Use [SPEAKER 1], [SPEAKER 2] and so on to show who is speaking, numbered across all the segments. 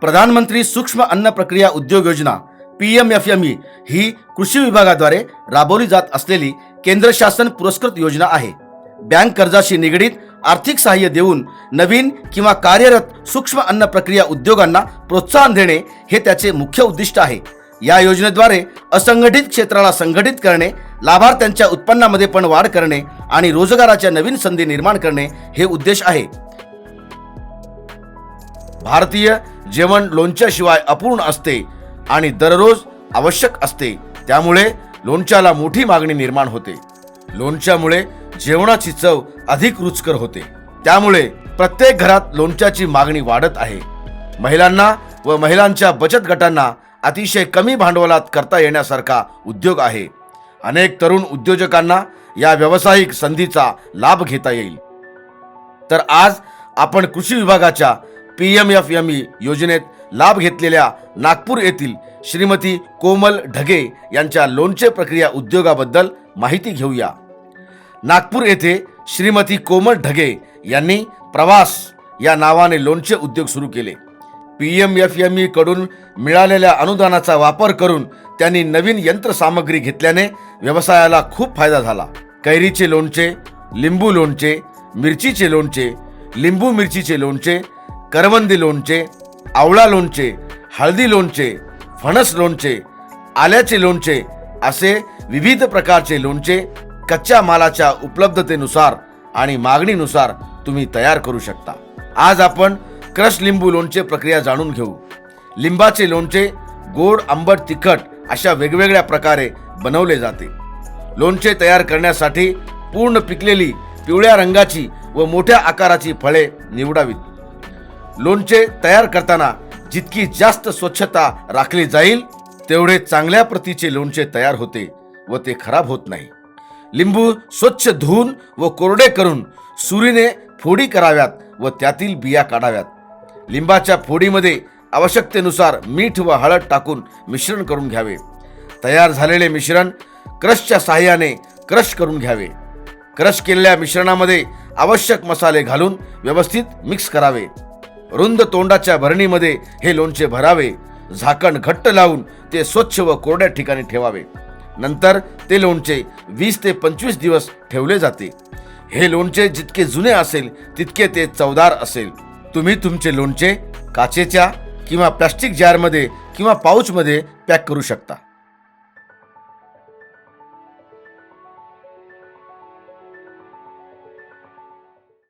[SPEAKER 1] प्रधानमंत्री सूक्ष्म अन्न प्रक्रिया उद्योग योजना P M F M E ही कृषी विभागाद्वारे राबवली जात असलेली केंद्र शासन पुरस्कृत योजना आहे. बँक कर्जाशी निगडीत आर्थिक सहाय्य देऊन नवीन किंवा कार्यरत सूक्ष्म अन्न प्रक्रिया उद्योगांना प्रोत्साहन देणे हे त्याचे मुख्य उद्दिष्ट आहे. या योजनेद्वारे असंघटित क्षेत्राला संघटित करणे लाभार्थ्यांच्या उत्पन्नामध्ये पण वाढ करणे आणि रोजगाराच्या नवीन संधी निर्माण करणे हे उद्देश आहे. भारतीय जेवण लोणच्याशिवाय अपूर्ण असते आणि दररोज आवश्यक असते. त्यामुळे लोणच्याला मोठी मागणी निर्माण होते. लोणच्यामुळे जेवणाची चव अधिक रुचकर होते. त्यामुळे प्रत्येक घरात लोणच्याची मागणी वाढत आहे. महिलांना व महिलांच्या बचत गटांना अतिशय कमी भांडवलात करता येण्यासारखा उद्योग आहे. अनेक तरुण उद्योजकांना या व्यावसायिक संधीचा लाभ घेता येईल. तर आज आपण कृषी विभागाच्या P M F M E योजनेत लाभ घेतलेल्या नागपूर येथील श्रीमती कोमल ढगे यांच्या लोणचे प्रक्रिया उद्योगाबद्दल माहिती घेऊया. नागपूर येथे श्रीमती कोमल ढगे यांनी प्रवास या नावाने लोणचे उद्योग सुरू केले. P M F M E कडून मिळालेल्या अनुदानाचा वापर करून त्यांनी नवीन यंत्रसामग्री घेतल्याने व्यवसायाला खूप फायदा झाला. कैरीचे लोणचे लिंबू लोणचे मिरचीचे लोणचे लिंबू मिरचीचे लोणचे करवंदी लोणचे आवळा लोणचे हळदी लोणचे फणस लोणचे आल्याचे लोणचे असे विविध प्रकारचे लोणचे कच्च्या मालाच्या उपलब्धतेनुसार आणि मागणीनुसार तुम्ही तयार करू शकता. आज आपण क्रश लिंबू लोणचे प्रक्रिया जाणून घेऊ. लिंबाचे लोणचे गोड आंबट तिखट अशा वेगवेगळ्या प्रकारे बनवले जाते. लोणचे तयार करण्यासाठी पूर्ण पिकलेली पिवळ्या रंगाची व मोठ्या आकाराची फळे निवडावीत. लोणचे तयार करताना जितकी जास्त स्वच्छता राखली जाईल तेवढे चांगल्या प्रतीचे लोणचे तयार होते व ते खराब होत नाही. लिंबू स्वच्छ धुवून व कोरडे करून सुरीने फोडी कराव्यात व त्यातील बिया काढाव्यात. लिंबाच्या फोडीमध्ये आवश्यकतेनुसार मीठ व हळद टाकून मिश्रण करून घ्यावे. तयार झालेले मिश्रण क्रशच्या सहाय्याने क्रश करून घ्यावे. क्रश केलेल्या मिश्रणामध्ये आवश्यक मसाले घालून व्यवस्थित मिक्स करावे. रुंद तोंडाच्या भरणीमध्ये हे लोणचे भरावे. झाकण घट्ट लावून ते स्वच्छ व कोरड्या ठिकाणी ठेवावे. नंतर ते लोणचे वीस ते पंचवीस दिवस ठेवले जाते. हे लोणचे जितके जुने असेल तितके ते चवदार असेल. तुम्ही तुमचे लोणचे काचेच्या किंवा प्लास्टिक जारमध्ये किंवा पाऊचमध्ये पॅक करू शकता.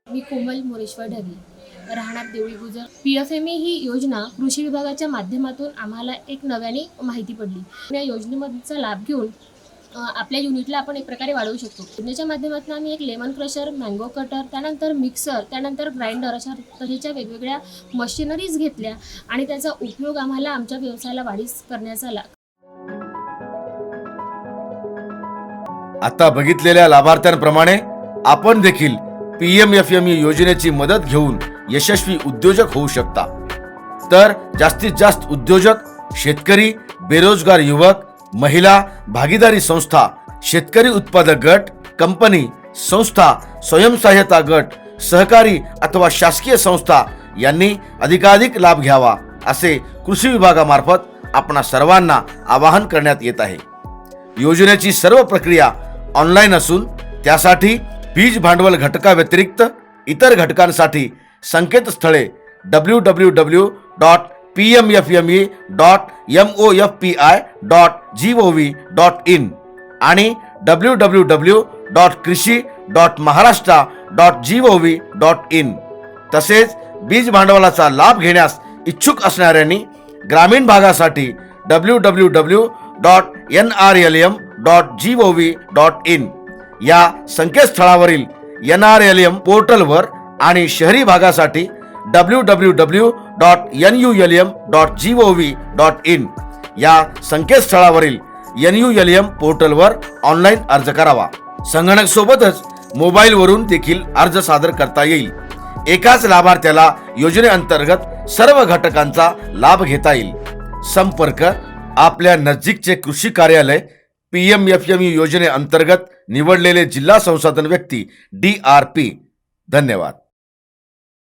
[SPEAKER 2] मी कोमल मोरेश्वर ढगे राहणार Deoli Gujar. P F M E ही योजना कृषी विभागाच्या माध्यमातून आम्हाला एक नव्याने माहिती पडली. या योजनेमधचा लाभ घेऊन आपल्या युनिटला आपण एक प्रकारे वाढवू शकतो. योजनेच्या माध्यमातून आम्ही एक लेमन क्रशर मँगो कटर त्यानंतर मिक्सर त्यानंतर ग्राइंडर अशा तऱ्हेच्या वेगवेगळ्या मशिनरीज घेतल्या आणि त्याचा उपयोग आम्हाला आमच्या व्यवसायाला वाढीस करण्याचा ला
[SPEAKER 1] आता बघितलेल्या लाभार्थ्यांप्रमाणे आपण देखील P M F M E योजनेची मदत घेऊन यशस्वी उद्योजक होऊ शकता. तर जास्तीत जास्त उद्योजक शेतकरी बेरोजगार युवक महिला भागीदारी संस्था शेतकरी उत्पादक गट कंपनी संस्था स्वयंसहाय्यता गट सहकारी अथवा शासकीय संस्था यांनी अधिकाधिक लाभ घ्यावा असे कृषी विभागामार्फत आपणा सर्वांना आवाहन करण्यात येत आहे. योजनेची सर्व प्रक्रिया ऑनलाईन असून त्यासाठी बीज भांडवल घटकाव्यतिरिक्त इतर घटकांसाठी संकेतस्थळे W W W dot P M F M E dot M O F P I dot G O V dot in आणि W W W dot Krishi dot Maharashtra dot G O V dot in तसेच बीज भांडवलाचा लाभ घेण्यास इच्छुक असणाऱ्यांनी ग्रामीण भागासाठी W W W dot N R L M dot G O V dot in या संकेतस्थळावरील एन आर एल एम पोर्टलवर आणि शहरी भागासाठी W W W dot N U L M dot G O V dot in या संकेतस्थळावरील N U L M पोर्टलवर online अर्ज करावा. संगणक सोबतच मोबाईलवरून देखील अर्ज सादर करता येईल. एकाच लाभार्थ्याला योजनेअंतर्गत सर्व घटकांचा लाभ घेता येईल. संपर्क आपल्या नजीकचे कृषी कार्यालय पी एम एफ एम योजनेअंतर्गत निवडलेले जिल्हा संसाधन व्यक्ती डी आर पी. धन्यवाद.